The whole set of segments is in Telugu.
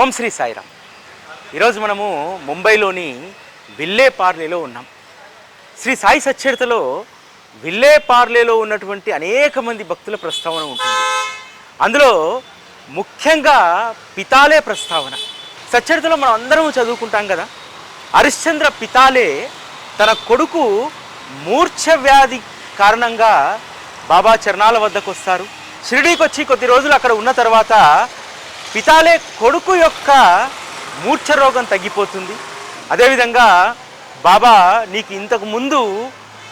ఓం శ్రీ సాయిరామ్. ఈరోజు మనము ముంబైలోని విల్లేపార్లేలో ఉన్నాం. శ్రీ సాయి సచ్చరితలో విల్లేపార్లేలో ఉన్నటువంటి అనేక మంది భక్తుల ప్రస్తావన ఉంటుంది. అందులో ముఖ్యంగా పితాలే ప్రస్తావన. సచ్చరితలో మనం అందరం చదువుకుంటాం కదా. హరిశ్చంద్ర పితాలే తన కొడుకు మూర్ఛ వ్యాధి కారణంగా బాబా చరణాల వద్దకు వస్తారు షిరిడీకి వచ్చి కొద్ది రోజులు అక్కడ ఉన్న తర్వాత పితాలే కొడుకు యొక్క మూర్ఛ రోగం తగ్గిపోతుంది. అదేవిధంగా బాబా నీకు ఇంతకు ముందు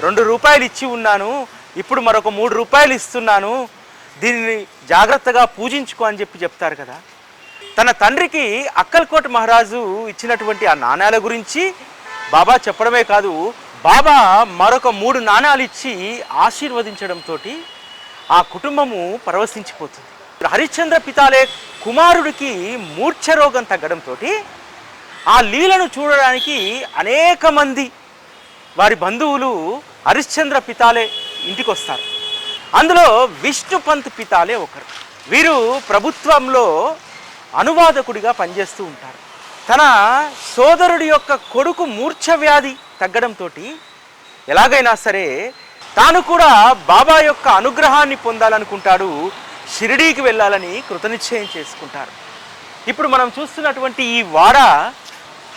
రెండు రూపాయలు ఇచ్చి ఉన్నాను ఇప్పుడు మరొక మూడు రూపాయలు ఇస్తున్నాను దీనిని జాగ్రత్తగా పూజించుకో అని చెప్పి చెప్తారు కదా. తన తండ్రికి అక్కల్కోట మహారాజు ఇచ్చినటువంటి ఆ నాణ్యాల గురించి బాబా చెప్పడమే కాదు బాబా మరొక మూడు నాణ్యాలు ఇచ్చి ఆశీర్వదించడంతో ఆ కుటుంబము పరవశించిపోతుంది. హరిశ్చంద్ర పితాలే కుమారుడికి మూర్ఛ రోగం తగ్గడంతో ఆ లీలను చూడడానికి అనేక మంది వారి బంధువులు హరిశ్చంద్ర పితాలే ఇంటికి వస్తారు అందులో విష్ణుపంత్ పితాలే ఒకరు. వీరు ప్రభుత్వంలో అనువాదకుడిగా పనిచేస్తూ ఉంటారు. తన సోదరుడి యొక్క కొడుకు మూర్ఛ వ్యాధి తగ్గడంతో ఎలాగైనా సరే తాను కూడా బాబా యొక్క అనుగ్రహాన్ని పొందాలనుకుంటాడు షిరిడీకి వెళ్ళాలని కృతనిశ్చయం చేసుకుంటారు. ఇప్పుడు మనం చూస్తున్నటువంటి ఈ వాడ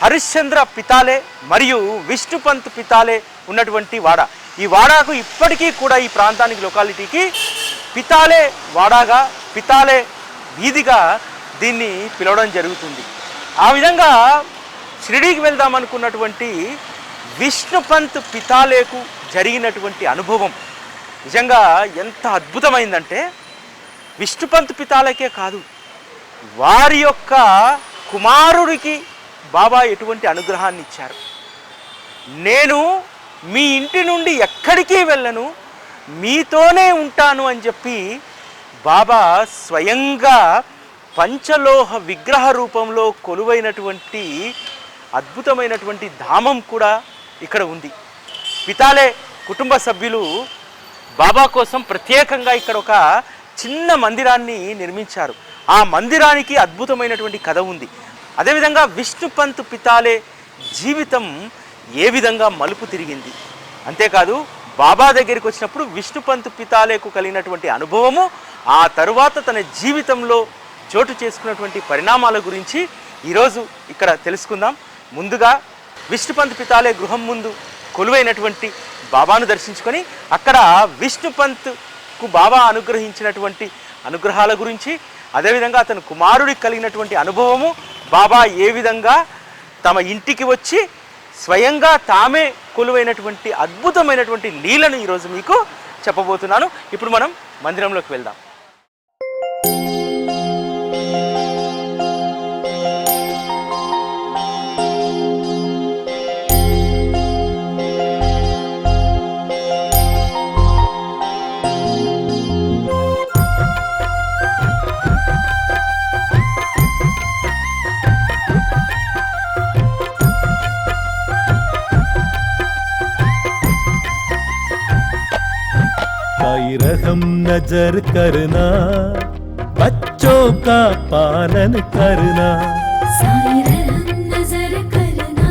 హరిశ్చంద్ర పితాలే మరియు విష్ణుపంత్ పితాలే ఉన్నటువంటి వాడ. ఈ వాడాకు ఇప్పటికీ కూడా ఈ ప్రాంతానికి లొకాలిటీకి పితాలే వాడాగా పితాలే వీధిగా దీన్ని పిలవడం జరుగుతుంది. ఆ విధంగా షిరిడీకి వెళ్దాం అనుకున్నటువంటి విష్ణుపంత్ పితాలేకు జరిగినటువంటి అనుభవం నిజంగా ఎంత అద్భుతమైందంటే విష్ణుపంత్ పితాలకే కాదు వారి యొక్క కుమారుడికి బాబా ఎటువంటి అనుగ్రహాన్ని ఇచ్చారు? నేను మీ ఇంటి నుండి ఎక్కడికి వెళ్ళను మీతోనే ఉంటాను అని చెప్పి బాబా స్వయంగా పంచలోహ విగ్రహ రూపంలో కొలువైనటువంటి అద్భుతమైనటువంటి ధామం కూడా ఇక్కడ ఉంది. పితాలే కుటుంబ సభ్యులు బాబా కోసం ప్రత్యేకంగా ఇక్కడ ఒక చిన్న మందిరాన్ని నిర్మించారు. ఆ మందిరానికి అద్భుతమైనటువంటి కథ ఉంది. అదేవిధంగా విష్ణుపంత్ పితాలే జీవితం ఏ విధంగా మలుపు తిరిగింది? అంతేకాదు బాబా దగ్గరికి వచ్చినప్పుడు విష్ణుపంత్ పితాలేకు కలిగినటువంటి అనుభవము ఆ తరువాత తన జీవితంలో చోటు చేసుకున్నటువంటి పరిణామాల గురించి ఈరోజు ఇక్కడ తెలుసుకుందాం. ముందుగా విష్ణుపంత్ పితాలే గృహం ముందు కొలువైనటువంటి బాబాను దర్శించుకొని అక్కడ విష్ణుపంత్ విష్ణుపంత్కు బాబా అనుగ్రహించినటువంటి అనుగ్రహాల గురించి అదేవిధంగా అతని కుమారుడికి కలిగినటువంటి అనుభవము బాబా ఏ విధంగా తమ ఇంటికి వచ్చి స్వయంగా తామే కొలువైనటువంటి అద్భుతమైనటువంటి లీలను ఈరోజు మీకు చెప్పబోతున్నాను. ఇప్పుడు మనం మందిరంలోకి వెళ్దాం. रहम नज़र करना बच्चों का पालन करना। साई रहम नज़र करना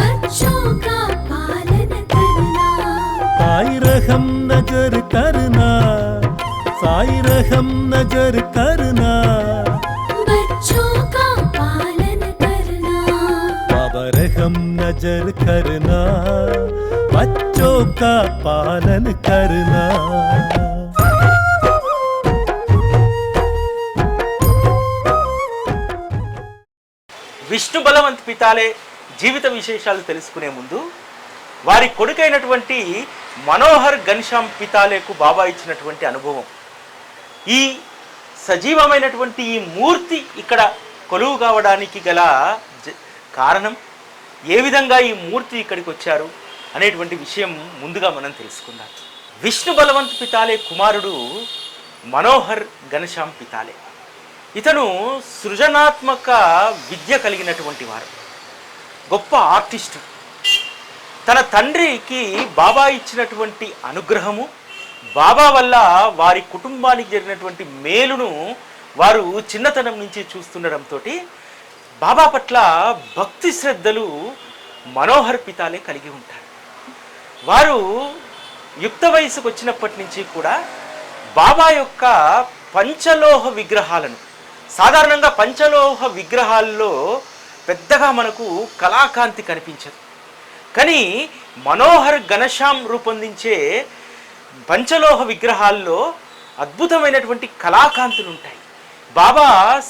बच्चों का पालन करना। साई रहम नज़र करना साई रहम नज़र करना। बच्चों का पालन करना। बाबा रहम नज़र करना बच्चों का पालन करना విష్ణు బలవంత్ పితాలే జీవిత విశేషాలు తెలుసుకునే ముందు వారి కొడుకైనటువంటి మనోహర్ ఘన్శ్యామ్ పితాలేకు బాబా ఇచ్చినటువంటి అనుభవం ఈ సజీవమైనటువంటి ఈ మూర్తి ఇక్కడ కొలువు కావడానికి గల జ- కారణం ఏ విధంగా ఈ మూర్తి ఇక్కడికి వచ్చారు అనేటువంటి విషయం ముందుగా మనం తెలుసుకుందాం. విష్ణు బలవంత్ పితాలే కుమారుడు మనోహర్ ఘనశ్యామ్ పితాలే. ఇతను సృజనాత్మక విద్య కలిగినటువంటి వారు. గొప్ప ఆర్టిస్టు. తన తండ్రికి బాబా ఇచ్చినటువంటి అనుగ్రహము బాబా వల్ల వారి కుటుంబానికి జరిగినటువంటి మేలును వారు చిన్నతనం నుంచి చూస్తుండడంతో బాబా పట్ల భక్తి శ్రద్ధలు మనోహర్ పితాలే కలిగి ఉంటారు. వారు యుక్త వయసుకు వచ్చినప్పటి నుంచి కూడా బాబా యొక్క పంచలోహ విగ్రహాలను సాధారణంగా పంచలోహ విగ్రహాల్లో పెద్దగా మనకు కళాకాంతి కనిపించదు. కానీ మనోహర్ ఘనశ్యాం రూపొందించే పంచలోహ విగ్రహాల్లో అద్భుతమైనటువంటి కళాకాంతులు ఉంటాయి. బాబా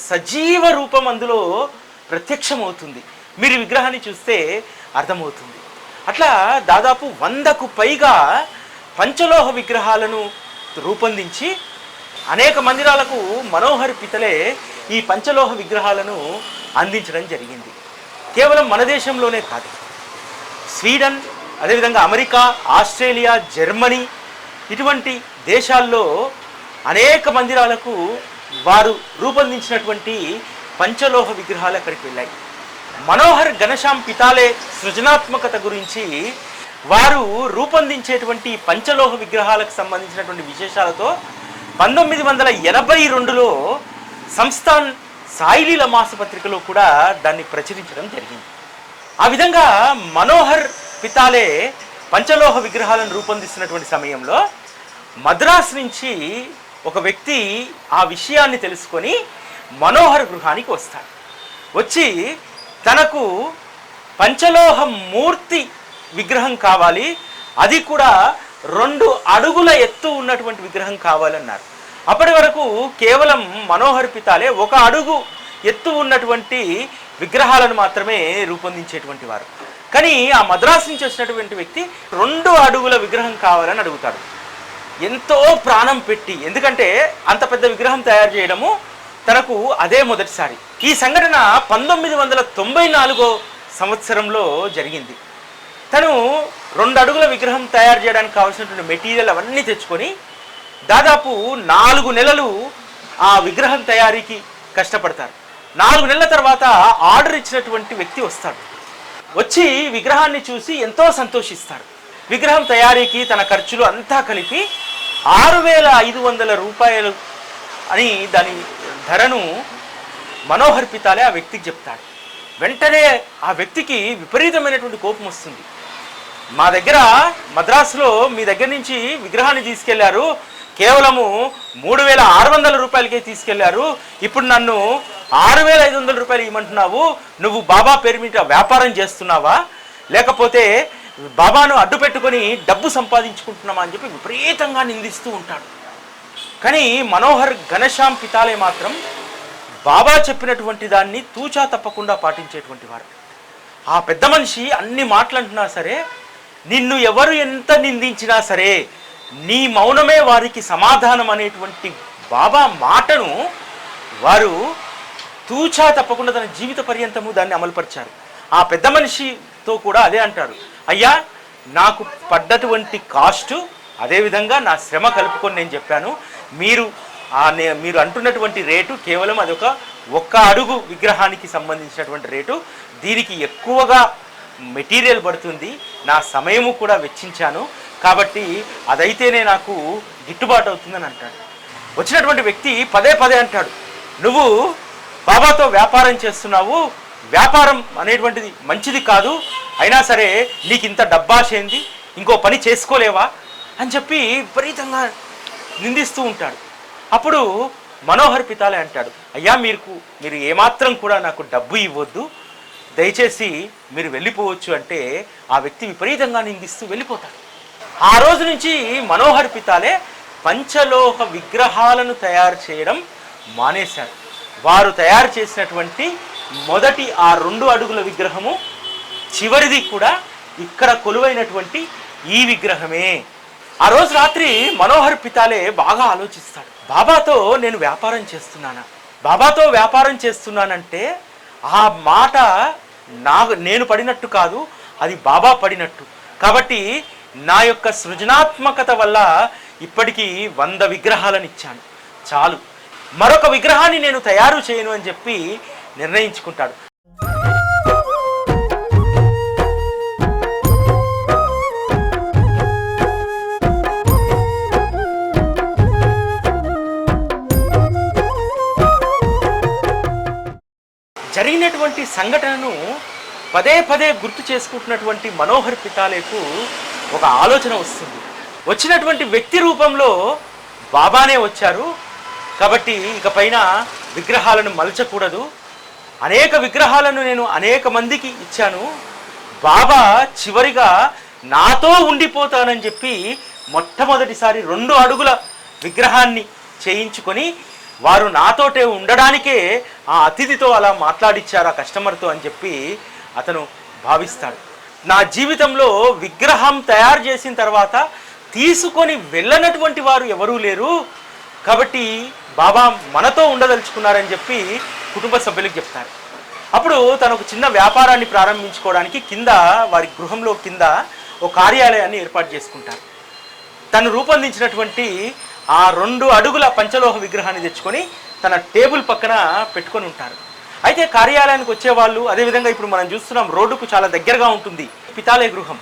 సజీవ రూపం అందులో ప్రత్యక్షమవుతుంది. మీరు విగ్రహాన్ని చూస్తే అర్థమవుతుంది. అట్లా దాదాపు వందకు పైగా పంచలోహ విగ్రహాలను రూపొందించి అనేక మందిరాలకు మనోహర్ పితలే ఈ పంచలోహ విగ్రహాలను అందించడం జరిగింది. కేవలం మన దేశంలోనే కాదు. స్వీడన్ అదేవిధంగా అమెరికా ఆస్ట్రేలియా జర్మనీ ఇటువంటి దేశాల్లో అనేక మందిరాలకు వారు రూపొందించినటువంటి పంచలోహ విగ్రహాలు అక్కడికి వెళ్ళాయి. మనోహర్ ఘనశ్యామ్ పితాలే సృజనాత్మకత గురించి వారు రూపొందించేటువంటి పంచలోహ విగ్రహాలకు సంబంధించినటువంటి విశేషాలతో పంతొమ్మిది వందల ఎనభై రెండులో సంస్థాన్ సాయిలీల మాసపత్రికలో కూడా దాన్ని ప్రచురించడం జరిగింది. ఆ విధంగా మనోహర్ పితాలే పంచలోహ విగ్రహాలను రూపొందిస్తున్నటువంటి సమయంలో మద్రాస్ నుంచి ఒక వ్యక్తి ఆ విషయాన్ని తెలుసుకొని మనోహర్ గృహానికి వస్తాడు. వచ్చి తనకు పంచలోహ మూర్తి విగ్రహం కావాలి. అది కూడా రెండు అడుగుల ఎత్తు ఉన్నటువంటి విగ్రహం కావాలన్నారు. అప్పటి వరకు కేవలం మనోహర్ పితాలే ఒక అడుగు ఎత్తు ఉన్నటువంటి విగ్రహాలను మాత్రమే రూపొందించేటువంటి వారు. కానీ ఆ మద్రాసు నుంచి వచ్చినటువంటి వ్యక్తి రెండు అడుగుల విగ్రహం కావాలని అడుగుతాడు. ఎంతో ప్రాణం పెట్టి ఎందుకంటే అంత పెద్ద విగ్రహం తయారు చేయడము తనకు అదే మొదటిసారి. ఈ సంఘటన పంతొమ్మిది వందల తొంభై నాలుగో సంవత్సరంలో జరిగింది. తను రెండు అడుగుల విగ్రహం తయారు చేయడానికి కావాల్సినటువంటి మెటీరియల్ అవన్నీ తెచ్చుకొని దాదాపు నాలుగు నెలలు ఆ విగ్రహం తయారీకి కష్టపడతారు. నాలుగు నెలల తర్వాత ఆర్డర్ ఇచ్చినటువంటి వ్యక్తి వస్తాడు. వచ్చి విగ్రహాన్ని చూసి ఎంతో సంతోషిస్తాడు విగ్రహం తయారీకి తన ఖర్చులు అంతా కలిపి ఆరు వేల ఐదు వందల రూపాయలు అని దాని ధరను మనోహర్ పితాలే ఆ వ్యక్తికి చెప్తాడు. వెంటనే ఆ వ్యక్తికి విపరీతమైనటువంటి కోపం వస్తుంది. మా దగ్గర మద్రాసులో మీ దగ్గర నుంచి విగ్రహాన్ని తీసుకెళ్ళారు. కేవలము మూడు వేల ఆరు వందల రూపాయలకే తీసుకెళ్ళారు. ఇప్పుడు నన్ను ఆరు వేల ఐదు వందల రూపాయలు ఇవ్వమంటున్నావు. నువ్వు బాబా పేరు మీద వ్యాపారం చేస్తున్నావా? లేకపోతే బాబాను అడ్డు పెట్టుకొని డబ్బు సంపాదించుకుంటున్నామా అని చెప్పి విపరీతంగా నిందిస్తూ ఉంటాడు. కానీ మనోహర్ ఘనశ్యామ్ పితాలే మాత్రం బాబా చెప్పినటువంటి దాన్ని తూచా తప్పకుండా పాటించేటువంటి వారు. ఆ పెద్ద మనిషి అన్ని మాటలంటున్నా సరే నిన్ను ఎవరు ఎంత నిందించినా సరే నీ మౌనమే వారికి సమాధానం అనేటువంటి బాబా మాటను వారు తూచా తప్పకుండా తన జీవిత పర్యంతము దాన్ని అమలుపరిచారు. ఆ పెద్ద మనిషితో కూడా అదే అంటారు. అయ్యా నాకు పడ్డటువంటి కాస్టు అదేవిధంగా నా శ్రమ కలుపుకొని నేను చెప్పాను. మీరు ఆ నే- మీరు అంటున్నటువంటి రేటు కేవలం అదొక ఒక్క అడుగు విగ్రహానికి సంబంధించినటువంటి రేటు. దీనికి ఎక్కువగా మెటీరియల్ పడుతుంది. నా సమయము కూడా వెచ్చించాను. కాబట్టి అదైతేనే నాకు గిట్టుబాటు అవుతుందని అంటాడు. వచ్చినటువంటి వ్యక్తి పదే పదే అంటాడు నువ్వు బాబాతో వ్యాపారం చేస్తున్నావు. వ్యాపారం అనేటువంటిది మంచిది కాదు. అయినా సరే నీకు ఇంత డబ్బాష ఏంది ఇంకో పని చేసుకోలేవా? అని చెప్పి విపరీతంగా నిందిస్తూ ఉంటాడు. అప్పుడు మనోహర్ పితాలే అంటాడు అయ్యా మీకు మీరు ఏమాత్రం కూడా నాకు డబ్బు ఇవ్వద్దు. దయచేసి మీరు వెళ్ళిపోవచ్చు అంటే ఆ వ్యక్తి విపరీతంగా నిందిస్తూ వెళ్ళిపోతాడు. ఆ రోజు నుంచి మనోహర్ పితాలే పంచలోహ విగ్రహాలను తయారు చేయడం మానేశారు వారు తయారు చేసినటువంటి మొదటి ఆ రెండు అడుగుల విగ్రహము చివరిది కూడా ఇక్కడ కొలువైనటువంటి ఈ విగ్రహమే. ఆ రోజు రాత్రి మనోహర్ పితాలే బాగా ఆలోచిస్తాడు. బాబాతో నేను వ్యాపారం చేస్తున్నానా? బాబాతో వ్యాపారం చేస్తున్నానంటే ఆ మాట నా నేను పడినట్టు కాదు అది బాబా పడినట్టు. కాబట్టి నా యొక్క సృజనాత్మకత వల్ల ఇప్పటికీ వంద విగ్రహాలను ఇచ్చాను. చాలు. మరొక విగ్రహాన్ని నేను తయారు చేయను అని చెప్పి నిర్ణయించుకుంటాడు. సంఘటనను పదే పదే గుర్తు చేసుకుంటున్నటువంటి మనోహర్ పితాలేకు ఒక ఆలోచన వస్తుంది. వచ్చినటువంటి వ్యక్తి రూపంలో బాబానే వచ్చారు. కాబట్టి ఇక పైన విగ్రహాలను మలచకూడదు. అనేక విగ్రహాలను నేను అనేక మందికి ఇచ్చాను. బాబా చివరిగా నాతో ఉండిపోతానని చెప్పి మొట్టమొదటిసారి రెండు అడుగుల విగ్రహాన్ని చేయించుకొని వారు నాతోటే ఉండడానికే ఆ అతిథితో అలా మాట్లాడిచ్చారు ఆ కస్టమర్తో అని చెప్పి అతను భావిస్తాడు. నా జీవితంలో విగ్రహం తయారు చేసిన తర్వాత తీసుకొని వెళ్ళనటువంటి వారు ఎవరూ లేరు. కాబట్టి బాబా మనతో ఉండదలుచుకున్నారని చెప్పి కుటుంబ సభ్యులకు చెప్తారు. అప్పుడు తను ఒక చిన్న వ్యాపారాన్ని ప్రారంభించుకోవడానికి కింద వారి గృహంలో కింద ఒక కార్యాలయాన్ని ఏర్పాటు చేసుకుంటారు. తను రూపొందించినటువంటి ఆ రెండు అడుగుల పంచలోహ విగ్రహాన్ని తెచ్చుకొని తన టేబుల్ పక్కన పెట్టుకొని ఉంటారు. అయితే కార్యాలయానికి వచ్చేవాళ్ళు అదేవిధంగా ఇప్పుడు మనం చూస్తున్నాం రోడ్డుకు చాలా దగ్గరగా ఉంటుంది పితాలయ గృహం.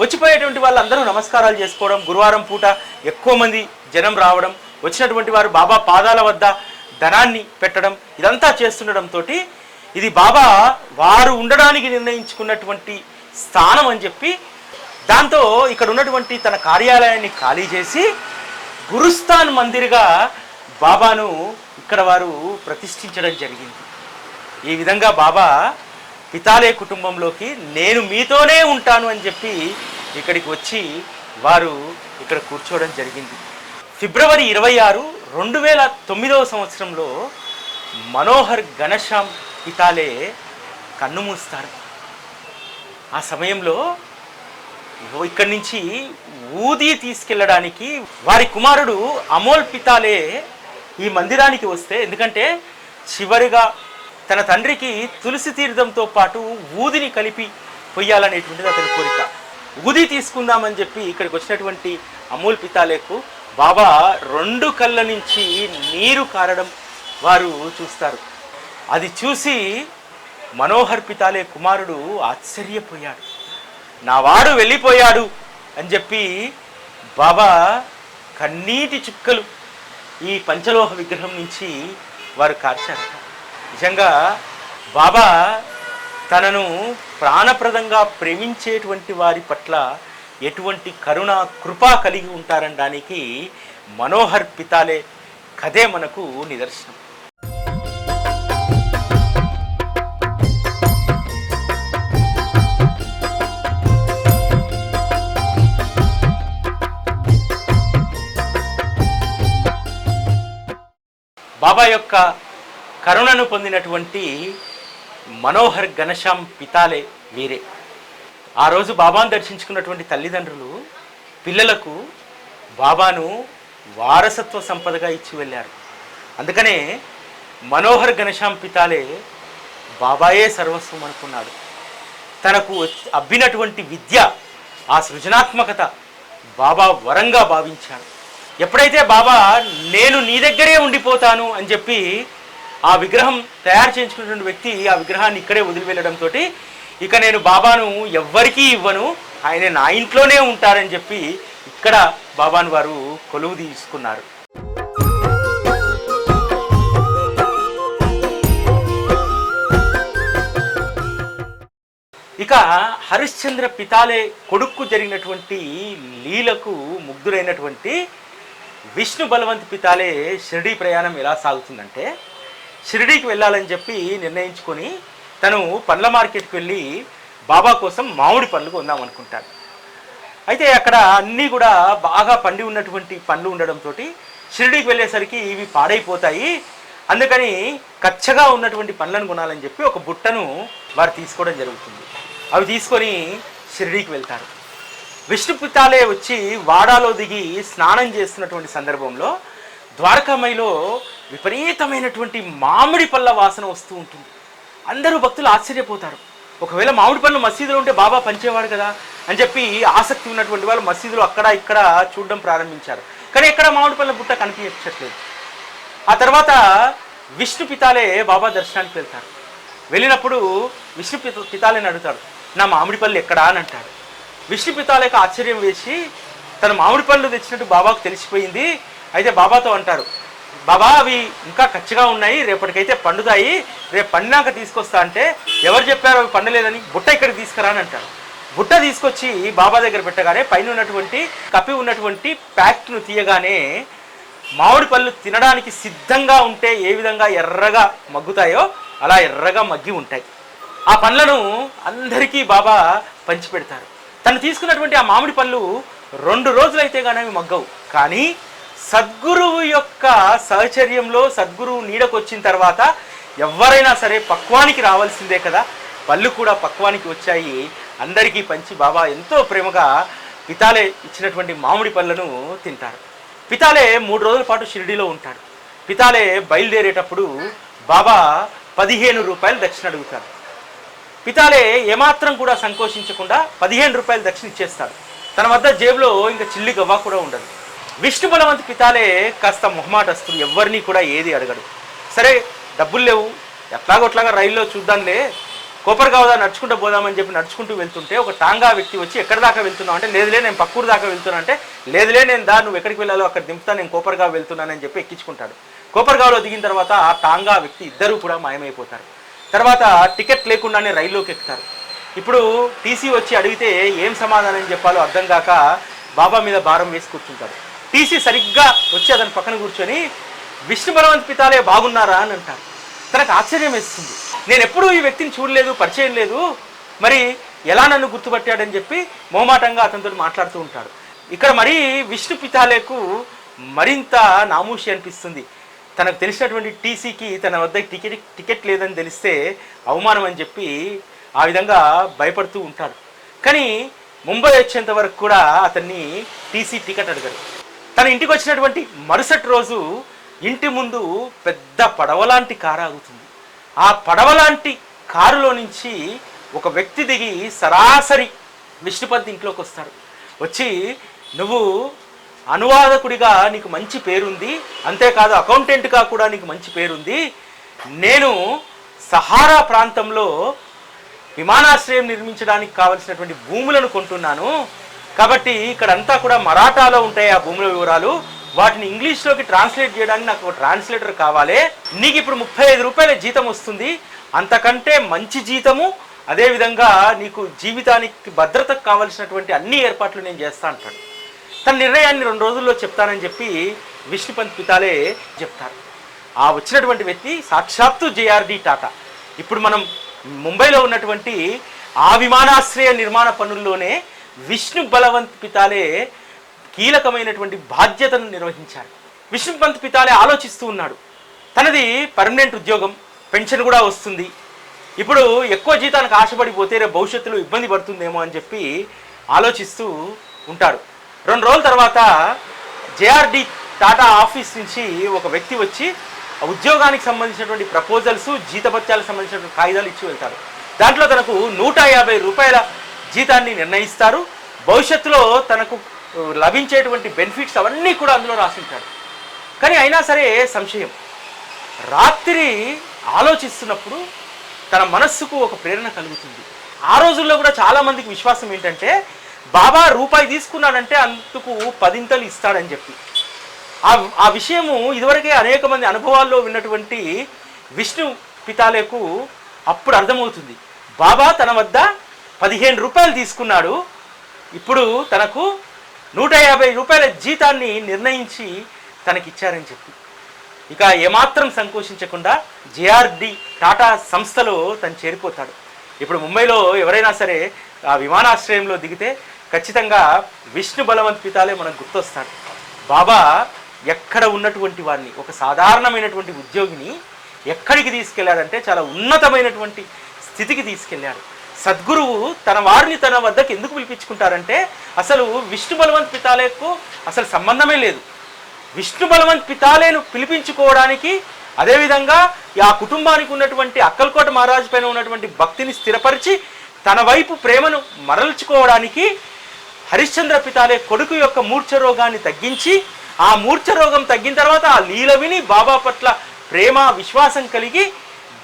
వచ్చిపోయేటువంటి వాళ్ళందరూ నమస్కారాలు చేసుకోవడం గురువారం పూట ఎక్కువ మంది జనం రావడం వచ్చినటువంటి వారు బాబా పాదాల వద్ద ధనాన్ని పెట్టడం ఇదంతా చేస్తుండడంతో ఇది బాబా వారు ఉండడానికి నిర్ణయించుకున్నటువంటి స్థానం అని చెప్పి దాంతో ఇక్కడ ఉన్నటువంటి తన కార్యాలయాన్ని ఖాళీ చేసి గురుస్థాన్ మందిర్గా బాబాను ఇక్కడ వారు ప్రతిష్ఠించడం జరిగింది. ఈ విధంగా బాబా పితాలే కుటుంబంలోకి నేను మీతోనే ఉంటాను అని చెప్పి ఇక్కడికి వచ్చి వారు ఇక్కడ కూర్చోవడం జరిగింది. ఫిబ్రవరి ఇరవై ఆరు రెండు వేల తొమ్మిదవ సంవత్సరంలో మనోహర్ ఘనశ్యామ్ పితాలే కన్ను మూస్తారు ఆ సమయంలో ఇక్కడి నుంచి ఊది తీసుకెళ్ళడానికి వారి కుమారుడు అమోల్ పితాలే ఈ మందిరానికి వస్తే ఎందుకంటే చివరిగా తన తండ్రికి తులసి తీర్థంతో పాటు ఊదిని కలిపి పొయ్యాలనేటువంటిది అతని కోరిక. ఊది తీసుకుందామని చెప్పి ఇక్కడికి వచ్చినటువంటి అమూల్ పితాలేకు బాబా రెండు కళ్ళ నుంచి నీరు కారడం వారు చూస్తారు. అది చూసి మనోహర్ పితాలే కుమారుడు ఆశ్చర్యపోయాడు. నా వాడు వెళ్ళిపోయాడు. అని చెప్పి బాబా కన్నీటి చుక్కలు ఈ పంచలోహ విగ్రహం నుంచి వారు కార్చారట. నిజంగా బాబా తనను ప్రాణప్రదంగా ప్రేమించేటువంటి వారి పట్ల ఎటువంటి కరుణ కృప కలిగి ఉంటారనడానికి మనోహర్ పితాలే కథే మనకు నిదర్శనం. బాబా యొక్క కరుణను పొందినటువంటి మనోహర్ ఘనశ్యామ్ పితాలే వీరే. ఆ రోజు బాబాను దర్శించుకున్నటువంటి తల్లిదండ్రులు పిల్లలకు బాబాను వారసత్వ సంపదగా ఇచ్చి వెళ్ళారు. అందుకనే మనోహర్ ఘనశ్యామ్ పితాలే బాబాయే సర్వస్వం అనుకున్నాడు. తనకు అబ్బినటువంటి విద్య ఆ సృజనాత్మకత బాబా వరంగా భావించాడు ఎప్పుడైతే బాబా నేను నీ దగ్గరే ఉండిపోతాను అని చెప్పి ఆ విగ్రహం తయారు చేయించుకున్నటువంటి వ్యక్తి ఆ విగ్రహాన్ని ఇక్కడే వదిలి వెళ్ళడంతో ఇక నేను బాబాను ఎవ్వరికీ ఇవ్వను ఆయన నా ఇంట్లోనే ఉంటారని చెప్పి ఇక్కడ బాబాను వారు కొలువు తీసుకున్నారు. ఇక హరిశ్చంద్ర పితాలే కొడుక్కు జరిగినటువంటి లీలకు ముగ్ధులైనటువంటి విష్ణు బలవంత్ పితాలే షిరిడీ ప్రయాణం ఎలా సాగుతుందంటే షిరిడీకి వెళ్ళాలని చెప్పి నిర్ణయించుకొని తను పండ్ల మార్కెట్కి వెళ్ళి బాబా కోసం మామిడి పండ్లు కొందాం అనుకుంటాడు. అయితే అక్కడ అన్నీ కూడా బాగా పండి ఉన్నటువంటి పండ్లు ఉండడంతో షిరిడీకి వెళ్ళేసరికి ఇవి పాడైపోతాయి. అందుకని కచ్చగా ఉన్నటువంటి పండ్లను కొనాలని చెప్పి ఒక బుట్టను వారు తీసుకోవడం జరుగుతుంది. అవి తీసుకొని షిరిడీకి వెళ్తారు. విష్ణు పితాలే వచ్చి వాడాలో దిగి స్నానం చేస్తున్నటువంటి సందర్భంలో ద్వారకామయిలో విపరీతమైనటువంటి మామిడి పళ్ళ వాసన వస్తూ ఉంటుంది. అందరూ భక్తులు ఆశ్చర్యపోతారు. ఒకవేళ మామిడి పళ్ళు మసీదులో ఉంటే బాబా పంచేవాడు కదా అని చెప్పి ఆసక్తి ఉన్నటువంటి వాళ్ళు మసీదులో అక్కడ ఇక్కడ చూడడం ప్రారంభించారు. కానీ ఎక్కడ మామిడి పళ్ళ బుట్ట కనిపించట్లేదు. ఆ తర్వాత విష్ణు పితాలే బాబా దర్శనానికి వెళ్తారు. వెళ్ళినప్పుడు విష్ణు పిత పితాలేని అడుగుతాడు నా మామిడి పళ్ళు ఎక్కడా? అని అంటాడు విష్ణుపితాలేక ఆశ్చర్యం వేసి తన మామిడి పళ్ళు తెచ్చినట్టు బాబాకు తెలిసిపోయింది. అయితే బాబాతో అంటారు బాబా అవి ఇంకా కచ్చిగా ఉన్నాయి రేపటికైతే పండుతాయి. రేపు పండినాక తీసుకొస్తా అంటే ఎవరు చెప్పారు అవి పండలేదని? బుట్ట ఇక్కడికి తీసుకురా అని అంటారు బుట్ట తీసుకొచ్చి బాబా దగ్గర పెట్టగానే పైన ఉన్నటువంటి కప్పి ఉన్నటువంటి ప్యాక్ను తీయగానే మామిడి పళ్ళు తినడానికి సిద్ధంగా ఉంటే ఏ విధంగా ఎర్రగా మగ్గుతాయో అలా ఎర్రగా మగ్గి ఉంటాయి. ఆ పండ్లను అందరికీ బాబా పంచిపెడతారు తను తీసుకున్నటువంటి ఆ మామిడి పళ్ళు రెండు రోజులైతే కానీ అవి మగ్గవు. కానీ సద్గురువు యొక్క సహచర్యంలో సద్గురువు నీడకు వచ్చిన తర్వాత ఎవరైనా సరే పక్వానికి రావాల్సిందే కదా. పళ్ళు కూడా పక్వానికి వచ్చాయి. అందరికీ పంచి బాబా ఎంతో ప్రేమగా పితాలే ఇచ్చినటువంటి మామిడి పళ్ళను తింటారు. పితాలే మూడు రోజుల పాటు షిరిడిలో ఉంటాడు పితాలే బయలుదేరేటప్పుడు బాబా పదిహేను రూపాయలు దక్షిణ అడుగుతారు. పితాలే ఏమాత్రం కూడా సంకోచించకుండా పదిహేను రూపాయలు దక్షిణ ఇచ్చేస్తాడు. తన వద్ద జేబులో ఇంకా చిల్లి గవ్వ కూడా ఉండదు. విష్ణు బలవంత్ పితాలే కాస్త మొహమాటస్తుడు ఎవరిని కూడా ఏది అడగడు. సరే డబ్బులు లేవు. ఎట్లాగొట్లాగా రైల్లో చూద్దాంలే. కోపరగావదా నడుచుకుంటూ పోదామని చెప్పి నడుచుకుంటూ వెళ్తుంటే ఒక టాంగా వ్యక్తి వచ్చి ఎక్కడ దాకా వెళ్తున్నావు? అంటే లేదులే నేను పక్కూరు దాకా వెళ్తున్నా అంటే లేదులే నేను దా నువ్వు ఎక్కడికి వెళ్ళాలో అక్కడ దింపుతా నేను కోపరగావ్ వెళ్తున్నానని చెప్పి ఎక్కించుకుంటాడు. కోపర్గావ్లో దిగిన తర్వాత ఆ టాంగా వ్యక్తి ఇద్దరు కూడా మాయమైపోతారు. తర్వాత టికెట్ లేకుండానే రైల్లోకి ఎక్కుతారు. ఇప్పుడు టీసీ వచ్చి అడిగితే ఏం సమాధానం చెప్పాలో అర్థం కాక బాబా మీద భారం వేసి కూర్చుంటారు. టీసీ సరిగ్గా వచ్చి అతని పక్కన కూర్చొని విష్ణు బలవంత్ పితాలే బాగున్నారా? అని అంటారు. తనకు ఆశ్చర్యం వేస్తుంది. నేను ఎప్పుడూ ఈ వ్యక్తిని చూడలేదు పరిచయం లేదు. మరి ఎలా నన్ను గుర్తుపట్టాడని చెప్పి మొహమాటంగా అతనితో మాట్లాడుతూ ఉంటాడు. ఇక్కడ మరీ విష్ణు పితాలేకు మరింత నామూషి అనిపిస్తుంది. తనకు తెలిసినటువంటి టీసీకి తన వద్ద టికెట్ టికెట్ లేదని తెలిస్తే అవమానం అని చెప్పి ఆ విధంగా భయపడుతూ ఉంటాడు. కానీ ముంబై వచ్చేంత వరకు కూడా అతన్ని టీసీ టికెట్ అడగరు తన ఇంటికి వచ్చినటువంటి మరుసటి రోజు ఇంటి ముందు పెద్ద పడవలాంటి కారు ఆగుతుంది. ఆ పడవలాంటి కారులో నుంచి ఒక వ్యక్తి దిగి సరాసరి విష్ణుపంత్ ఇంట్లోకి వస్తాడు. వచ్చి నువ్వు అనువాదకుడిగా నీకు మంచి పేరుంది అంతేకాదు అకౌంటెంట్గా కూడా నీకు మంచి పేరుంది. నేను సహారా ప్రాంతంలో విమానాశ్రయం నిర్మించడానికి కావలసినటువంటి భూములను కొంటున్నాను. కాబట్టి ఇక్కడంతా కూడా మరాఠాలో ఉంటాయి ఆ భూముల వివరాలు. వాటిని ఇంగ్లీష్లోకి ట్రాన్స్లేట్ చేయడానికి నాకు ఒక ట్రాన్స్లేటర్ కావాలి. నీకు ఇప్పుడు ముప్పై ఐదు రూపాయల జీతం వస్తుంది. అంతకంటే మంచి జీతము అదేవిధంగా నీకు జీవితానికి భద్రతకు కావలసినటువంటి అన్ని ఏర్పాట్లు నేను చేస్తా అంటాడు తన నిర్ణయాన్ని రెండు రోజుల్లో చెప్తానని చెప్పి విష్ణుపంత్ పితాలే చెప్తారు. ఆ వచ్చినటువంటి వ్యక్తి సాక్షాత్తు జేఆర్డి టాటా. ఇప్పుడు మనం ముంబైలో ఉన్నటువంటి ఆ విమానాశ్రయ నిర్మాణ పనుల్లోనే విష్ణు బలవంత్ పితాలే కీలకమైనటువంటి బాధ్యతను నిర్వహించారు. విష్ణుపంత్ పితాలే ఆలోచిస్తూ ఉన్నాడు. తనది పర్మనెంట్ ఉద్యోగం పెన్షన్ కూడా వస్తుంది. ఇప్పుడు ఎక్కువ జీతానికి ఆశపడిపోతే రేపు భవిష్యత్తులో ఇబ్బంది పడుతుందేమో అని చెప్పి ఆలోచిస్తూ ఉంటాడు. రెండు రోజుల తర్వాత జేఆర్డి టాటా ఆఫీస్ నుంచి ఒక వ్యక్తి వచ్చి ఉద్యోగానికి సంబంధించినటువంటి ప్రపోజల్స్ జీతభత్యాలకు సంబంధించినటువంటి కాగితాలు ఇచ్చి వెళ్తారు. దాంట్లో తనకు నూట యాభై రూపాయల జీతాన్ని నిర్ణయిస్తారు. భవిష్యత్తులో తనకు లభించేటువంటి బెనిఫిట్స్ అవన్నీ కూడా అందులో రాసింటాడు. కానీ అయినా సరే సంశయం. రాత్రి ఆలోచిస్తున్నప్పుడు తన మనస్సుకు ఒక ప్రేరణ కలుగుతుంది. ఆ రోజుల్లో కూడా చాలామందికి విశ్వాసం ఏంటంటే బాబా రూపాయి తీసుకున్నాడంటే అందుకు పదింతలు ఇస్తాడని చెప్పి. ఆ ఆ విషయము ఇదివరకే అనేక మంది అనుభవాల్లో విన్నటువంటి విష్ణు పితాలేకు అప్పుడు అర్థమవుతుంది. బాబా తన వద్ద పదిహేను రూపాయలు తీసుకున్నాడు. ఇప్పుడు తనకు నూట యాభై రూపాయల జీతాన్ని నిర్ణయించి తనకిచ్చారని చెప్పి. ఇక ఏమాత్రం సంకోచించకుండా జేఆర్డి టాటా సంస్థలో తను చేరిపోతాడు. ఇప్పుడు ముంబైలో ఎవరైనా సరే ఆ విమానాశ్రయంలో దిగితే ఖచ్చితంగా విష్ణు బలవంత్ పితాలే మనకు గుర్తొస్తాడు బాబా ఎక్కడ ఉన్నటువంటి వారిని ఒక సాధారణమైనటువంటి ఉద్యోగిని ఎక్కడికి తీసుకెళ్ళాడంటే చాలా ఉన్నతమైనటువంటి స్థితికి తీసుకెళ్ళాడు. సద్గురువు తన వారిని తన వద్దకు ఎందుకు పిలిపించుకుంటారంటే అసలు విష్ణు బలవంత్ పితాలేకు అసలు సంబంధమే లేదు. విష్ణు బలవంత్ పితాలేను పిలిపించుకోవడానికి అదేవిధంగా ఆ కుటుంబానికి ఉన్నటువంటి అక్కల్కోట మహారాజు పైన ఉన్నటువంటి భక్తిని స్థిరపరిచి తన వైపు ప్రేమను మరల్చుకోవడానికి హరిశ్చంద్ర పితాలే కొడుకు యొక్క మూర్ఛ రోగాన్ని తగ్గించి ఆ మూర్ఛ రోగం తగ్గిన తర్వాత ఆ లీల విని బాబా పట్ల ప్రేమ విశ్వాసం కలిగి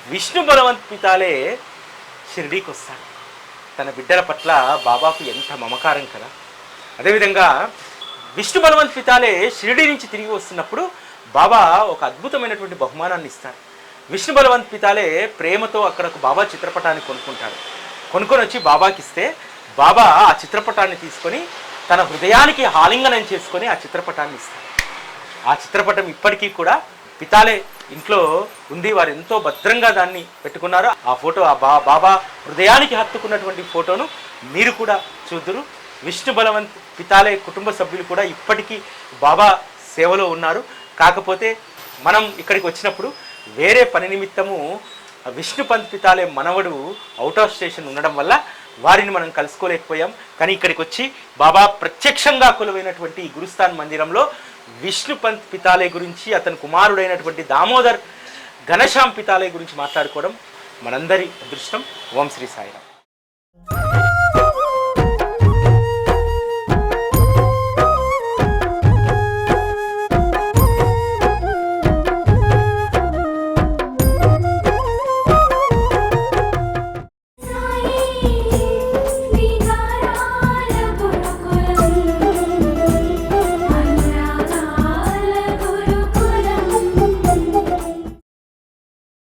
విష్ణు బలవంత్ పితాలే షిరిడీకి వస్తాడు తన బిడ్డల పట్ల బాబాకు ఎంత మమకారం కదా. అదేవిధంగా విష్ణు బలవంత్ పితాలే షిరిడి నుంచి తిరిగి వస్తున్నప్పుడు బాబా ఒక అద్భుతమైనటువంటి బహుమానాన్ని ఇస్తారు. విష్ణు బలవంత్ పితాలే ప్రేమతో అక్కడ ఒక బాబా చిత్రపటాన్ని కొనుక్కుంటాడు కొనుక్కొని వచ్చి బాబాకి ఇస్తే బాబా ఆ చిత్రపటాన్ని తీసుకొని తన హృదయానికి ఆలింగనం చేసుకొని ఆ చిత్రపటాన్ని ఇస్తాడు. ఆ చిత్రపటం ఇప్పటికీ కూడా పితాలే ఇంట్లో ఉంది వారు ఎంతో భద్రంగా దాన్ని పెట్టుకున్నారు. ఆ ఫోటో ఆ బా బాబా హృదయానికి హత్తుకున్నటువంటి ఫోటోను మీరు కూడా చూద్దరు విష్ణు బలవంత్ పితాలే కుటుంబ సభ్యులు కూడా ఇప్పటికీ బాబా సేవలో ఉన్నారు. కాకపోతే మనం ఇక్కడికి వచ్చినప్పుడు వేరే పని నిమిత్తము విష్ణు పంత్ పితాలే మనవడు అవుట్ ఆఫ్ స్టేషన్ ఉండడం వల్ల వారిని మనం కలుసుకోలేకపోయాం. కానీ ఇక్కడికి వచ్చి బాబా ప్రత్యక్షంగా కొలువైనటువంటి గురుస్థాన్ మందిరంలో విష్ణు పంత్ పితాలే గురించి అతని కుమారుడైనటువంటి దామోదర్ ఘనశ్యామ్ పితాలే గురించి మాట్లాడుకోవడం మనందరి అదృష్టం. ఓం శ్రీ సాయిరామ్.